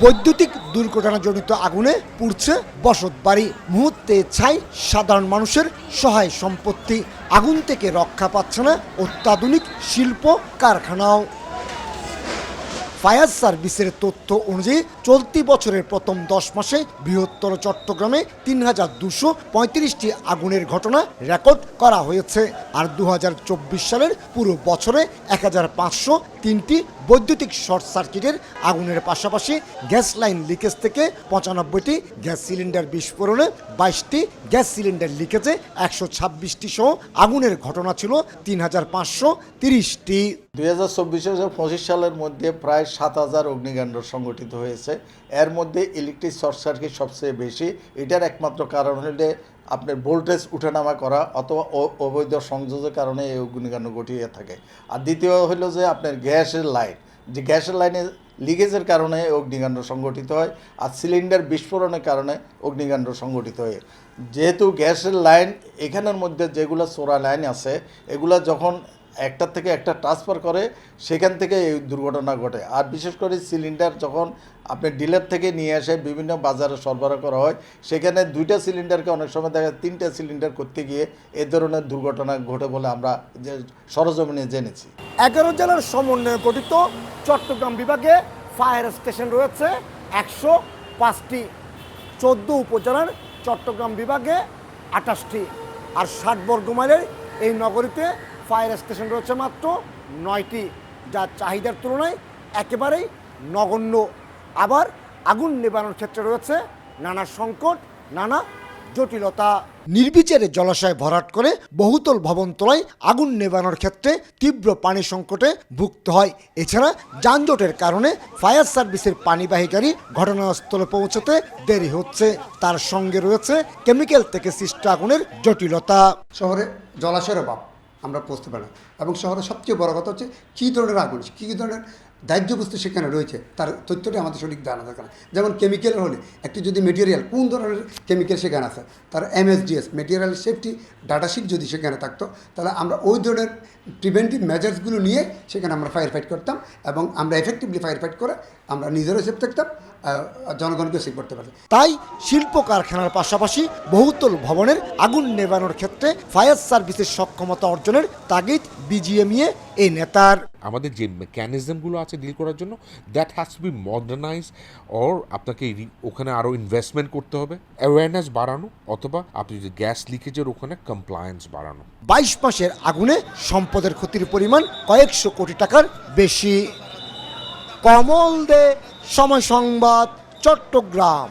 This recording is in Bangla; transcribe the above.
বৈদ্যুতিক দুর্ঘটনাজনিত আগুনে পুড়ছে বসত বাড়ি মুহূর্তে ছাই সাধারণ মানুষের সহায় সম্পত্তি। আগুন থেকে রক্ষা পাচ্ছে না অত্যাধুনিক শিল্প কারখানাও। ফায়ার সার্ভিসের তথ্য অনুযায়ী চলতি বছরের প্রথম দশ মাসে বৃহত্তর চট্টগ্রামে তিন হাজার দুশো পঁয়ত্রিশটি আগুনের ঘটনা রেকর্ড করা হয়েছে। আর দু হাজার চব্বিশ সালের পুরো বছরে এক হাজার পাঁচশো তিনটি বৈদ্যুতিক শর্ট সার্কিটের আগুনের পাশাপাশি গ্যাস লাইন লিকেজ থেকে পঁচানব্বইটি গ্যাস সিলিন্ডার বিস্ফোরণে বাইশটি গ্যাস সিলিন্ডার লিকেজে একশো ছাব্বিশটি সহ আগুনের ঘটনা ছিল তিন হাজার পাঁচশো তিরিশটি। দুই হাজার চব্বিশ পঁচিশ সালের মধ্যে প্রায় সাত হাজার অগ্নিকাণ্ড সংগঠিত হয়েছে। এর মধ্যে ইলেকট্রিক শর্ট সার্কিট সবচেয়ে বেশি। এটার একমাত্র কারণ হলে আপনার ভোল্টেজ উঠানামা করা অথবা অবৈধ সংযোগের কারণে এই অগ্নিকাণ্ড ঘটিয়ে থাকে। আর দ্বিতীয় হলো যে আপনার গ্যাসের লাইন। যে গ্যাসের লাইনে লিকেজের কারণে অগ্নিকাণ্ড সংগঠিত হয় আর সিলিন্ডার বিস্ফোরণের কারণে অগ্নিকাণ্ড সংগঠিত হয়। যেহেতু গ্যাসের লাইন, এখানের মধ্যে যেগুলো চোরা লাইন আছে, এগুলা যখন একটার থেকে একটা ট্রান্সফার করে, সেখান থেকে এই দুর্ঘটনা ঘটে। আর বিশেষ করে সিলিন্ডার যখন আপনি ডিলার থেকে নিয়ে আসে বিভিন্ন বাজারে সরবরাহ করা হয়, সেখানে দুইটা সিলিন্ডারকে অনেক সময় দেখা যায় তিনটা সিলিন্ডার করতে গিয়ে এ ধরনের দুর্ঘটনা ঘটে বলে আমরা যে সরজমিনে জেনেছি। এগারো জেলার সমন্বয়ে গঠিত চট্টগ্রাম বিভাগে ফায়ার স্টেশন রয়েছে একশো পাঁচটি, চোদ্দ উপজেলার চট্টগ্রাম বিভাগে আঠাশটি। আর ষাট বর্গ মাইলের এই নগরীতে ফায়ার স্টেশন রয়েছে মাত্র নয়টি যা চাহিদার তুলনায় একেবারেই নগণ্য। আবার আগুন নেবানোর ক্ষেত্রে রয়েছে নানা সংকট, নানা জটিলতা। নির্বিচারে জলাশয় ভরাট করে বহুতল ভবন তোলায় আগুন নেবানোর ক্ষেত্রে তীব্র পানি সংকটে ভুগতে হয়। এছাড়া যানজটের কারণে ফায়ার সার্ভিসের পানিবাহী গাড়ি ঘটনাস্থলে পৌঁছতে দেরি হচ্ছে। তার সঙ্গে রয়েছে কেমিক্যাল থেকে সৃষ্ট আগুনের জটিলতা। শহরে জলাশয়ের অভাব। আমরা পৌঁছতে পারি না। এবং শহরের সবচেয়ে বড় কথা হচ্ছে, কী ধরনের আগুন? কী কী ধরনের দাহ্য বস্তু সেখানে রয়েছে, তার তথ্যটি আমাদের সঠিক জানা দরকার যেমন কেমিক্যাল হলে, একটি যদি মেটেরিয়াল কোন ধরনের কেমিক্যাল সেখানে আছে? তার এমএসডিএস মেটেরিয়াল সেফটি ডাটাশিট যদি সেখানে থাকতো, তাহলে আমরা ওই ধরনের প্রিভেন্টিভ মেজার্সগুলো নিয়ে সেখানে আমরা ফায়ার ফাইট করতাম এবং আমরা এফেক্টিভলি ফায়ার ফাইট করে আমরা নিজেরও সেফ থাকতাম জনগণকে সেভ করতে পারতাম। তাই শিল্প কারখানার পাশাপাশি বহুতল ভবনের আগুন নেবানোর ক্ষেত্রে ফায়ার সার্ভিসের সক্ষমতা অর্জনের তাগিদ বিজিএমইএ এই নেতার। আমাদের যে মেকানিজমগুলো আছে ডিল করার জন্য that has to be modernise or আপনাকে ওখানে আরও ইনভেস্টমেন্ট করতে হবে। অ্যাওয়ারনেস বাড়ানো অথবা আপনি যদি গ্যাস লিকেজের ওখানে কমপ্লায়েন্স বাড়ানো। বাইশ মাসের আগুনে সম্পদের ক্ষতির পরিমাণ কয়েকশো কোটি টাকার বেশি। কমল দে সময় সংবাদ, চট্টগ্রাম।